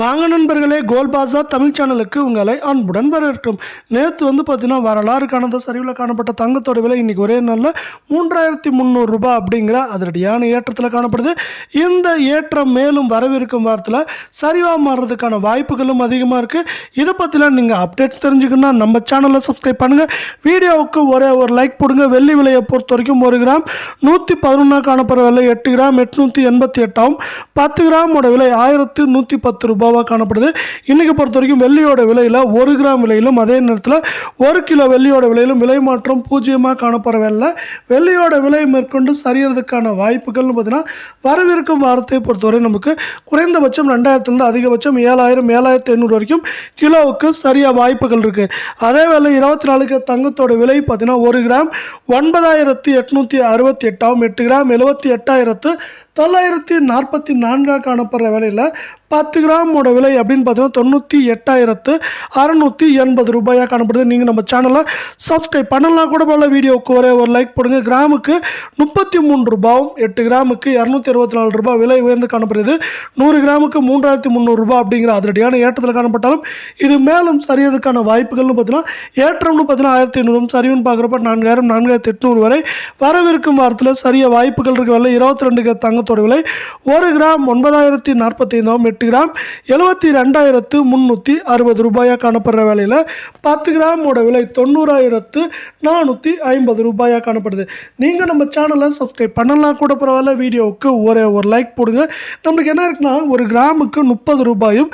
வாங்க நண்பர்களே கோல்பாசா தமிழ் சேனலுக்கு உங்களை அன்புடன் வரவேற்கும். நேற்று வந்து பார்த்தீங்கன்னா வரலாறு காணாத சரிவில் காணப்பட்ட தங்கத்தோட விலை இன்றைக்கி ஒரே நாளில் மூன்றாயிரத்தி முந்நூறு ரூபாய் அப்படிங்கிற அதிரடியான ஏற்றத்தில் காணப்படுது. இந்த ஏற்றம் மேலும் வரவிருக்கும் வாரத்தில் சரிவாக மாறுறதுக்கான வாய்ப்புகளும் அதிகமாக இருக்குது இதை பற்றிலாம் நீங்கள் அப்டேட்ஸ் தெரிஞ்சுக்கணும்னா நம்ம சேனலை சப்ஸ்கிரைப் பண்ணுங்கள் வீடியோவுக்கு ஒரே ஒரு லைக் போடுங்க. வெள்ளி விலையை பொறுத்த வரைக்கும் ஒரு கிராம் நூற்றி பதினொன்றா காணப்படுற விலை எட்டு கிராம் எட்நூற்றி எண்பத்தி எட்டாகும் பத்து கிராமோட விலை ஆயிரத்து நூற்றி பத்து ரூபாவாக காணப்படுது. இன்றைக்கி பொறுத்த வரைக்கும் வெள்ளியோட விலையில் ஒரு கிராம் விலையிலும் அதே நேரத்தில் ஒரு கிலோ வெள்ளியோட விலையிலும் விலை மாற்றம் பூஜ்ஜியமாக காணப்படவில்லை. வெள்ளியோட விலை மேற்கொண்டு சரியறதுக்கான வாய்ப்புகள்னு பார்த்தீங்கன்னா வரவிருக்கும் வாரத்தை பொறுத்தவரை நமக்கு குறைந்தபட்சம் ரெண்டாயிரத்துலேருந்து அதிகபட்சம் ஏழாயிரம் ஏழாயிரத்தி ஐநூறு வரைக்கும் கிலோவுக்கு சரியாக வாய்ப்புகள் இருக்குது அதே வேளை இருபத்தி நாலுக்கு தங்கத்தோட விலை பார்த்தீங்கன்னா ஒரு கிராம் ஒன்பதாயிரத்தி எட்நூற்றி அறுபத்தி எட்டாம் எட்டு கிராம் எழுபத்தி எட்டாயிரத்து தொள்ளாயிரத்தி நாற்பத்தி நான்காக காணப்படுற விலையில் பத்து கிராமோட விலை அப்படின்னு பார்த்தீங்கன்னா தொண்ணூற்றி எட்டாயிரத்து அறநூற்றி எண்பது ரூபாயாக காணப்படுது. நீங்கள் நம்ம சேனலை சப்ஸ்கிரைப் பண்ணலாம் கூட போல வீடியோவுக்கு ஒரே ஒரு லைக் போடுங்க. கிராமுக்கு முப்பத்தி மூணு ரூபாவும் எட்டு கிராமுக்கு இரநூத்தி அறுபத்தி நாலு ரூபாய் விலை உயர்ந்து காணப்படுது. நூறு கிராமுக்கு மூன்றாயிரத்தி முந்நூறு ரூபாய் அப்படிங்கிற அதிரடியான ஏற்றத்தில் காணப்பட்டாலும் இது மேலும் சரியதுக்கான வாய்ப்புகள்னு பார்த்தீங்கன்னா ஏற்றம்னு பார்த்தீங்கன்னா ஆயிரத்தி ஐநூறும் சரிவுன்னு பார்க்குறப்ப நான்காயிரம் நான்காயிரத்தி எட்நூறு வரை வரவிருக்கும் வாரத்தில் சரிய வாய்ப்புகள் இருக்க. விலை இருபத்தி ரெண்டு தங்கத்தோட விலை ஒரு கிராம் ஒன்பதாயிரத்தி நாற்பத்தி ஐந்தாம் எட்டு கிராம் எழுபத்தி ரெண்டாயிரத்து முந்நூற்றி அறுபது ரூபாயாக காணப்படுற வேலையில் பத்து கிராமோட விலை தொண்ணூறாயிரத்து நானூற்றி ஐம்பது ரூபாயாக காணப்படுது. நீங்கள் நம்ம சேனலை சப்ஸ்கிரைப் பண்ணலாம். கூட பரவாயில்ல வீடியோவுக்கு ஒரே ஒரு லைக் போடுங்க. நம்மளுக்கு என்ன இருக்குன்னா ஒரு கிராமுக்கு முப்பது ரூபாயும்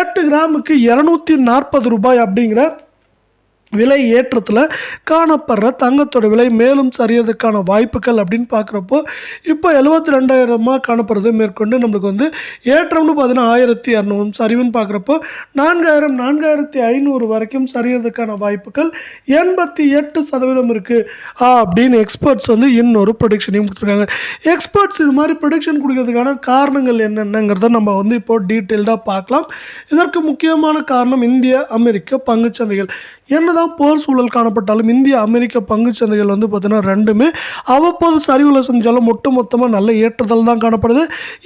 எட்டு கிராமுக்கு இரநூத்தி நாற்பது ரூபாய் அப்படிங்கிற விலை ஏற்றத்தில் காணப்படுற தங்கத்தோட விலை மேலும் சரியறதுக்கான வாய்ப்புகள் அப்படின்னு பார்க்குறப்போ இப்போ எழுபத்தி ரெண்டாயிரமாக காணப்படுறது மேற்கொண்டு நம்மளுக்கு வந்து ஏற்றம்னு பார்த்தீங்கன்னா ஆயிரத்தி இரநூறு சரிவுன்னு பார்க்குறப்போ நான்காயிரம் நான்காயிரத்தி ஐநூறு வரைக்கும் சரியறதுக்கான வாய்ப்புகள் எண்பத்தி எட்டு சதவீதம் இருக்குது அப்படின்னு எக்ஸ்பர்ட்ஸ் வந்து இன்னொரு ப்ரொடிக்ஷனையும் கொடுத்துருக்காங்க. எக்ஸ்பர்ட்ஸ் இது மாதிரி ப்ரொடிக்ஷன் கொடுக்கறதுக்கான காரணங்கள் என்னென்னங்கிறத நம்ம வந்து இப்போ டீட்டெயில்டாக பார்க்கலாம். இதற்கு முக்கியமான காரணம் இந்திய அமெரிக்க பங்குச்சந்தைகள். என்னதான் போர் சூழல் காணப்பட்டாலும் இந்திய அமெரிக்க பங்குச் சந்தைகள் வந்து பார்த்தீங்கன்னா ரெண்டுமே அவ்வப்போது சரிவில் செஞ்சாலும் ஒட்டு மொத்தமாக நல்ல ஏற்றுதல் தான் காணப்படுது.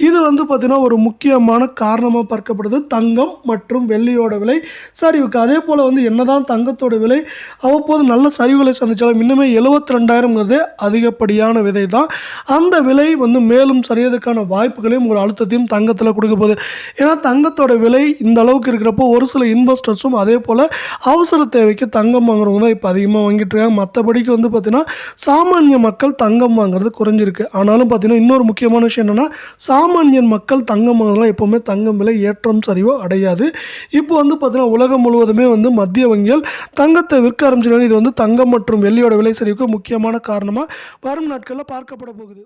இது வந்து பார்த்தீங்கன்னா ஒரு முக்கியமான காரணமாக பார்க்கப்படுது. தங்கம் மற்றும் வெள்ளியோட விலை சரிவுக்கு. அதே போல் வந்து என்னதான் தங்கத்தோட விலை அவ்வப்போது நல்ல சரிவுகளை சந்திச்சாலும் இன்னுமே எழுபத்தி ரெண்டாயிரங்கிறது அதிகப்படியான விதை தான். அந்த விலை வந்து மேலும் சரியதுக்கான வாய்ப்புகளையும் ஒரு அழுத்தத்தையும் தங்கத்தில் கொடுக்க போகுது. ஏன்னா தங்கத்தோட விலை இந்த அளவுக்கு இருக்கிறப்போ ஒரு சில இன்வெஸ்டர்ஸும் அதே போல் அவசர தேவைக்கு தங்கம் வாங்குறவங்க தான் இப்போ அதிகமாக வாங்கிட்டு இருக்காங்க. மற்றபடிக்கு வந்து பார்த்தீங்கன்னா சாமானிய மக்கள் தங்கம் வாங்குறது குறைஞ்சிருக்கு. ஆனாலும் பார்த்தீங்கன்னா இன்னொரு முக்கியமான விஷயம் என்னென்னா சாமானியன் மக்கள் தங்கம் வாங்குறதுலாம் எப்போவுமே தங்கம் விலை ஏற்றம் சரிவோ அடையாது. இப்போ வந்து பார்த்தீங்கன்னா உலகம் முழுவதுமே வந்து மத்திய வங்கிகள் தங்கத்தை விற்க ஆரம்பிச்சிருக்காங்க. இது வந்து தங்கம் மற்றும் வெள்ளியோட விலை சரிவுக்கு முக்கியமான காரணமாக வரும் நாட்களில் பார்க்கப்பட போகுது.